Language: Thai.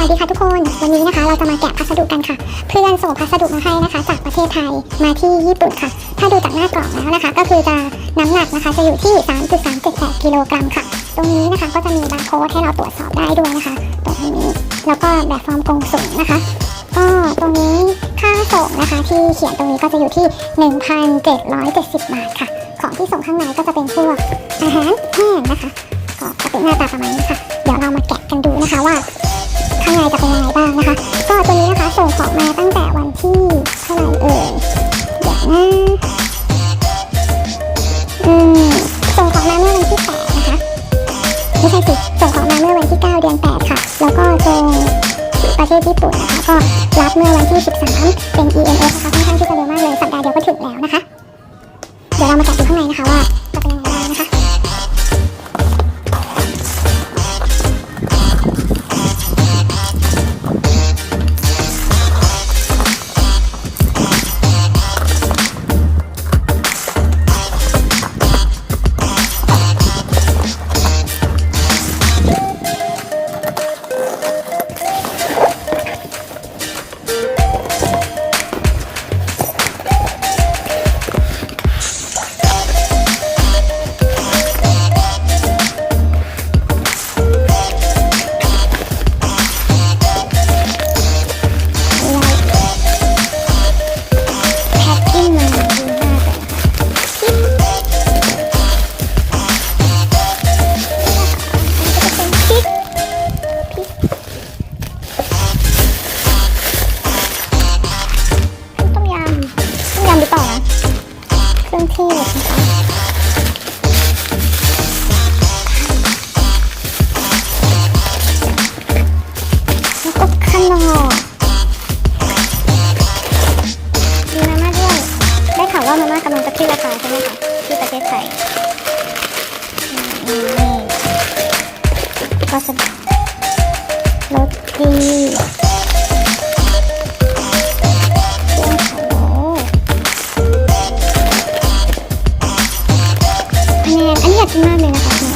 วัสดีค่ะทุกคน วันนี้นะคะเราจะมาแกะพัสดุกันค่ะ เพื่อนส่งพัสดุมาให้นะคะ จากประเทศไทยมาที่ญี่ปุ่นค่ะ ถ้าดูจากหน้ากล่องแล้วนะคะ ก็คือจะน้ำหนักนะคะจะอยู่ที่ 3.378กิโลกรัมค่ะ ตรงนี้นะคะก็จะมีบาร์โค้ดให้เราตรวจสอบได้ด้วยนะคะ ตรงนี้แล้วก็แบบฟอร์มกงสุลนะคะ ก็ตรงนี้ค่าส่งนะคะ ที่เขียนตรงนี้ก็จะอยู่ที่ 1,770 บาทค่ะ ของที่ส่งข้างในก็จะเป็นพวกอาหารแห้งนะคะ ก็จะเป็นหน้าตาประมาณนี้ค่ะ เดี๋ยวเรามาแกะกันดูนะคะว่า ข้างในจะเป็นยังไงบ้างนะคะก็ตัวนี้นะคะส่งของมาตั้งแต่วันที่เท่าไหร่เอ่ยเดี๋ยวนะอืมส่งของมาเมื่อวันที่แปดนะคะไม่ใช่สิส่งของมาเมื่อวันที่9เดือน8ค่ะ แล้วก็ตรงประเทศญี่ปุ่นนะคะก็รับเมื่อวันที่13เป็น EMS นะคะค่อนข้างที่จะเร็วมากเลยสัปดาห์เดียวก็ถึงแล้วนะคะ เดี๋ยวเรามาแกะดูข้างในนะคะว่า ใช่ไหมคะที่ประเทศไทยนี่ก็สะาวรถดีอันนี้อันนี้อยากกินมากเลยนะคะ